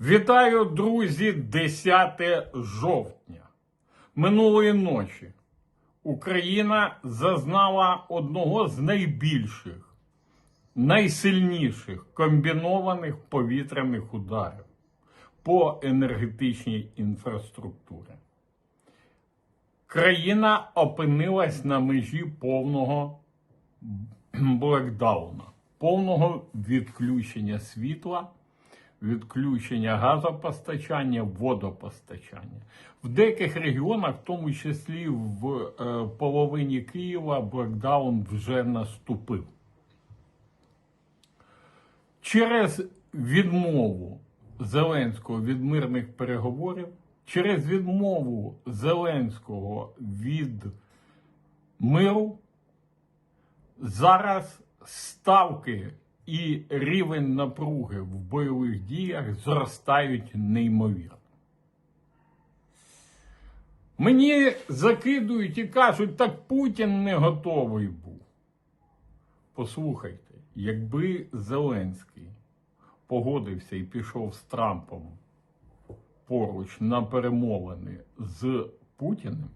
Вітаю, друзі, 10 жовтня. Минулої ночі Україна зазнала одного з найбільших, найсильніших комбінованих повітряних ударів по енергетичній інфраструктурі. Країна опинилась на межі повного блекдауна, повного відключення світла, відключення газопостачання, водопостачання. В деяких регіонах, в тому числі в е, половині Києва, блекдаун вже наступив. Через відмову Зеленського від мирних переговорів, через відмову Зеленського від миру, зараз ставки і рівень напруги в бойових діях зростають неймовірно. Мені закидують і кажуть, так Путін не готовий був. Послухайте, якби Зеленський погодився і пішов з Трампом поруч на перемовини з Путіним,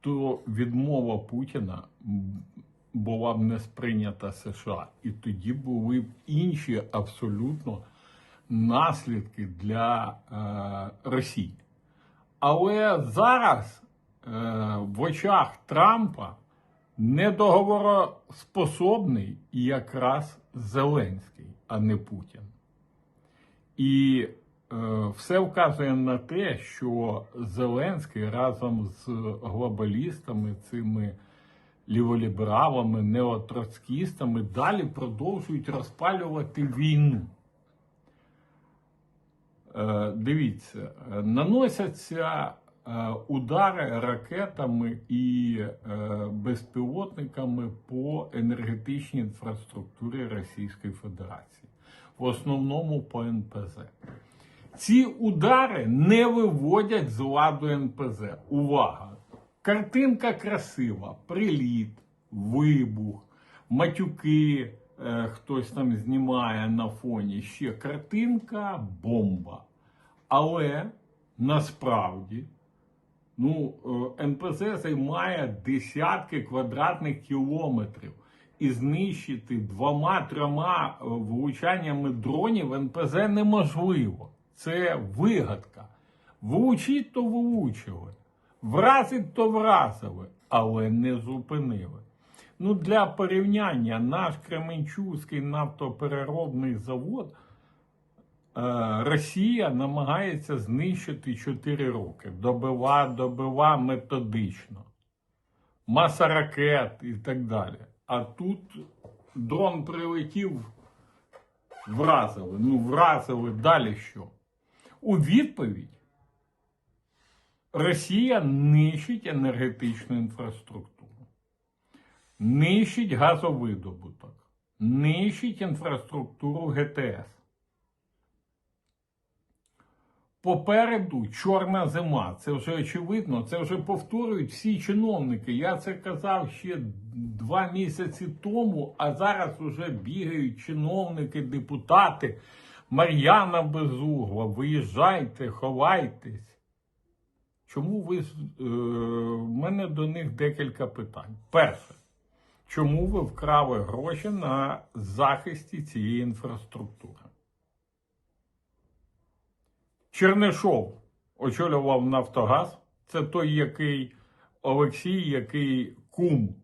то відмова Путіна була б не сприйнята США. І тоді були б інші абсолютно наслідки для е, Росії. Але зараз е, в очах Трампа недоговороспособний якраз Зеленський, а не Путін. І е, все вказує на те, що Зеленський разом з глобалістами, цими ліволібералами, неотроцкістами далі продовжують розпалювати війну. Е, Дивіться, наносяться е, удари ракетами і е, безпілотниками по енергетичній інфраструктурі Російської Федерації, в основному по НПЗ. Ці удари не виводять з ладу НПЗ. Увага! Картинка красива, приліт, вибух, матюки, е, хтось там знімає на фоні. Ще картинка бомба. Але насправді ну, е, НПЗ займає десятки квадратних кілометрів. І знищити двома-трьома е, влучаннями дронів НПЗ неможливо. Це вигадка. Влучить, то влучили. Вразить, то вразили, але не зупинили. Ну, для порівняння, наш Кременчуцький нафтопереробний завод е, Росія намагається знищити 4 роки. Добива, добива методично. Маса ракет і так далі. А тут дрон прилетів, вразили. Ну, вразили далі що? У відповідь Росія нищить енергетичну інфраструктуру, нищить газовидобуток, нищить інфраструктуру ГТС. Попереду чорна зима. Це вже очевидно, це вже повторюють всі чиновники. Я це казав ще два місяці тому, а зараз вже бігають чиновники, депутати. Мар'яна Безугла, виїжджайте, ховайтесь. Чому ви е, мене до них декілька питань. Перше, чому ви вкрали гроші на захисті цієї інфраструктури? Чернишов очолював Нафтогаз. Це той, який Олексій, який кум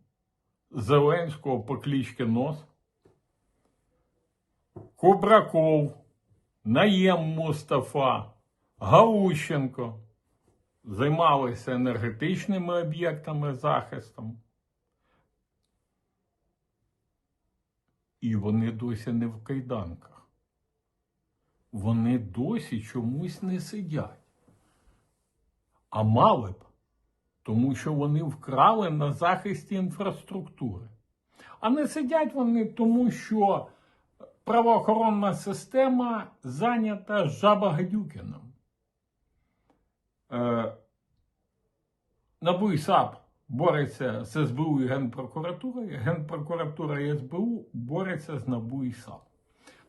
Зеленського по кличці Нос. Кубраков, Наєм Мустафа, Галущенко займалися енергетичними об'єктами захистом. І вони досі не в кайданках. Вони досі чомусь не сидять. А мали б, тому що вони вкрали на захисті інфраструктури. А не сидять вони тому, що правоохоронна система зайнята Жабагадюкіном. Е, НАБУ САП бореться з СБУ і Генпрокуратурою, Генпрокуратура і СБУ борються з НАБУ і САП.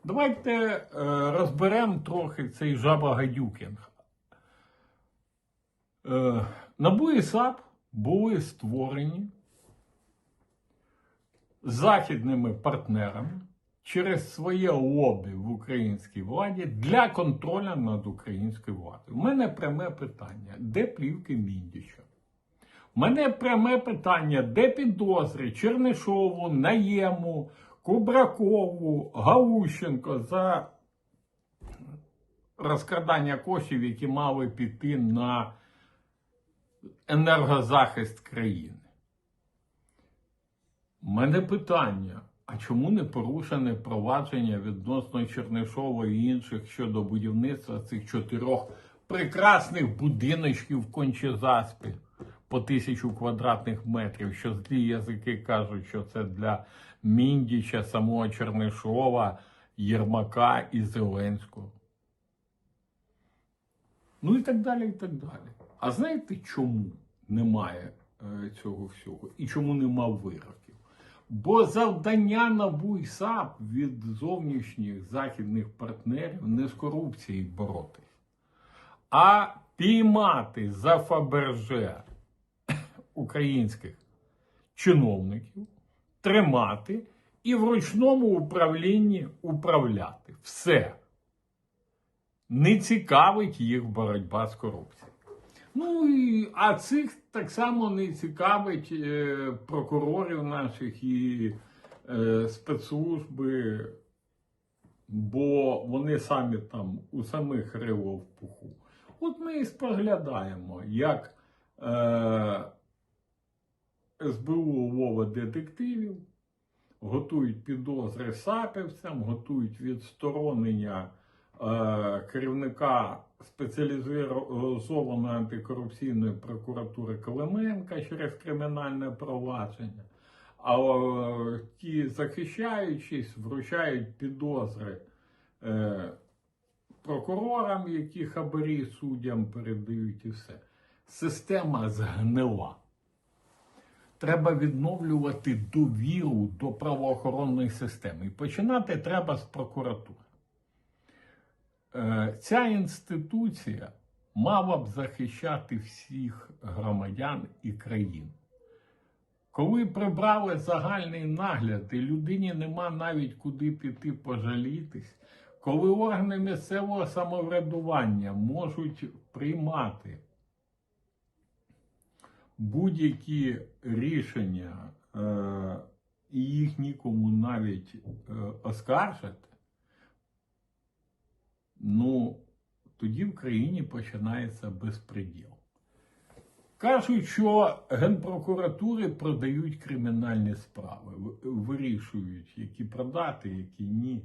Давайте е, розберемо трохи цей жабагадюкінг. Е, НАБУ і САП були створені західними партнерами через своє лобі в українській владі для контролю над українською владою. У мене пряме питання: де плівки Міндіча? У мене пряме питання, де підозри Чернишову, Наєму, Кубракову, Гаущенко за розкрадання коштів, які мали піти на енергозахист країни. У мене питання: а чому не порушене провадження відносно Чернишова і інших щодо будівництва цих чотирьох прекрасних будиночків в Кончезаспі по тисячу квадратних метрів, що злі язики кажуть, що це для Міндіча, самого Чернишова, Єрмака і Зеленського. Ну і так далі, і так далі. А знаєте, чому немає е, цього всього? І чому нема вироків? Бо завдання НАБУ і САП від зовнішніх західних партнерів не з корупцією боротись, а піймати за Фаберже українських чиновників, тримати і в ручному управлінні управляти. Все. Не цікавить їх боротьба з корупцією. Ну і а цих так само не цікавить е, прокурорів наших і е, спецслужби, бо вони самі там у самих риво в пуху. От ми і споглядаємо, як е, СБУ ловить детективів, готують підозри сапівцям, готують відсторонення керівника спеціалізованої антикорупційної прокуратури Клименка через кримінальне провадження. А е, ті, захищаючись, вручають підозри е, прокурорам, які хабарі суддям передають і все. Система згнила. Треба відновлювати довіру до правоохоронної системи. І починати треба з прокуратури. Е, Ця інституція мала б захищати всіх громадян і країн. Коли прибрали загальний нагляд, і людині нема навіть куди піти пожалітись, коли органи місцевого самоврядування можуть приймати будь-які рішення, е, і їх нікому навіть е, оскаржити, ну, тоді в країні починається безпреділ. Кажуть, що генпрокуратури продають кримінальні справи, вирішують, які продати, які ні.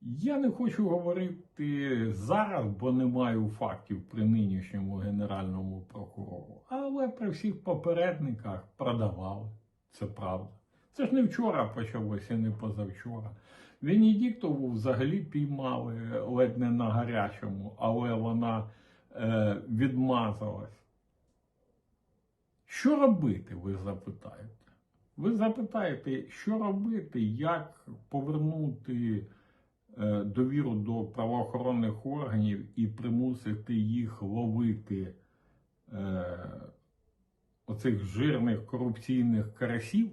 Я не хочу говорити зараз, бо не маю фактів при нинішньому генеральному прокурору. Але при всіх попередниках продавали. Це правда. Це ж не вчора почалося, не позавчора. Венедіктову взагалі піймали ледь не на гарячому, але вона е, відмазалась. Що робити, ви запитаєте? Ви запитаєте, що робити, як повернути е, довіру до правоохоронних органів і примусити їх ловити е, оцих жирних корупційних карасів?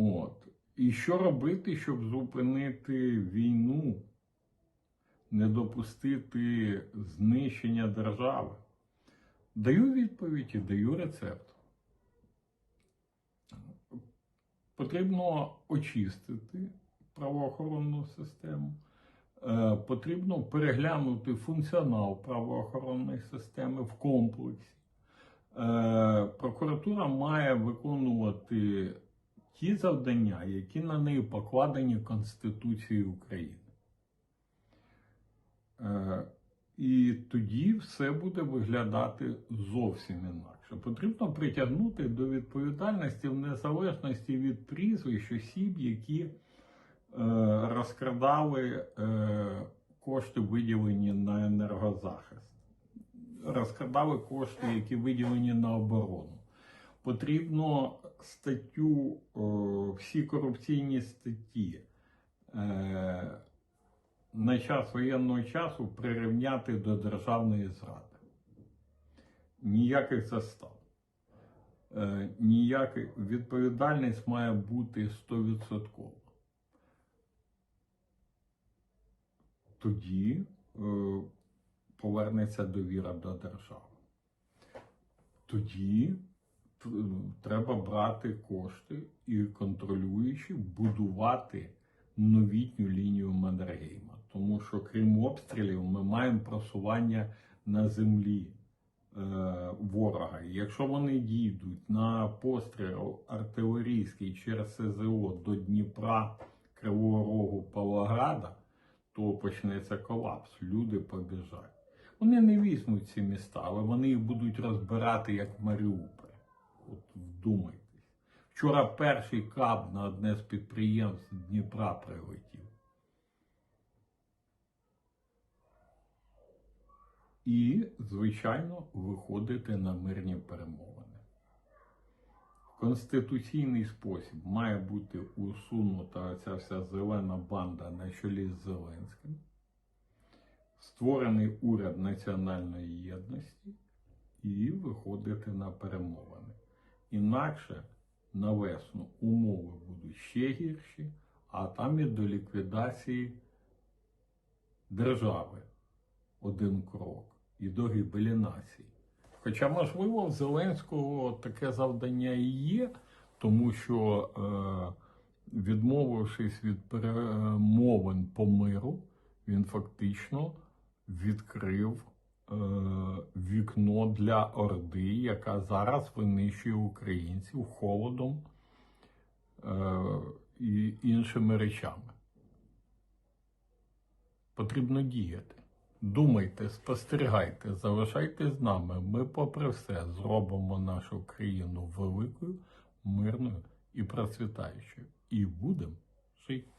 От. І що робити, щоб зупинити війну, не допустити знищення держави? Даю відповідь і даю рецепт. Потрібно очистити правоохоронну систему. Е, Потрібно переглянути функціонал правоохоронної системи в комплексі. Е, Прокуратура має виконувати ті завдання, які на неї покладені Конституцією України. Е, І тоді все буде виглядати зовсім інакше. Потрібно притягнути до відповідальності в незалежності від прізвищ осіб, які е, розкрадали е, кошти, виділені на енергозахист, розкрадали кошти, які виділені на оборону. Потрібно статтю, е, всі корупційні статті е, на час воєнного часу прирівняти до державної зради. Ніяких застав. Е, відповідальність має бути 100%. Тоді е, повернеться довіра до держави. Тоді треба брати кошти і контролюючи будувати новітню лінію Маннергейма. Тому що крім обстрілів, ми маємо просування на землі е, ворога. Якщо вони дійдуть на постріл артилерійський через СЗО до Дніпра, Кривого Рогу, Павлограда, то почнеться колапс. Люди побіжать. Вони не візьмуть ці міста, але вони їх будуть розбирати як Маріуполь. От вдумайтесь. Вчора перший каб на одне з підприємств Дніпра прилетів. І, звичайно, виходити на мирні перемовини. В конституційний спосіб має бути усунута ця вся зелена банда на чолі з Зеленським створений уряд національної єдності і виходити на перемовини. Інакше на весну умови будуть ще гірші, а там і до ліквідації держави один крок і до гибелі нації. Хоча, можливо, в Зеленського таке завдання і є, тому що, е, відмовившись від перемовин по миру, він фактично відкрив вікно для Орди, яка зараз винищує українців холодом е, і іншими речами. Потрібно діяти. Думайте, спостерігайте, залишайтесь з нами. Ми, попри все, зробимо нашу країну великою, мирною і процвітаючою. І будемо жити.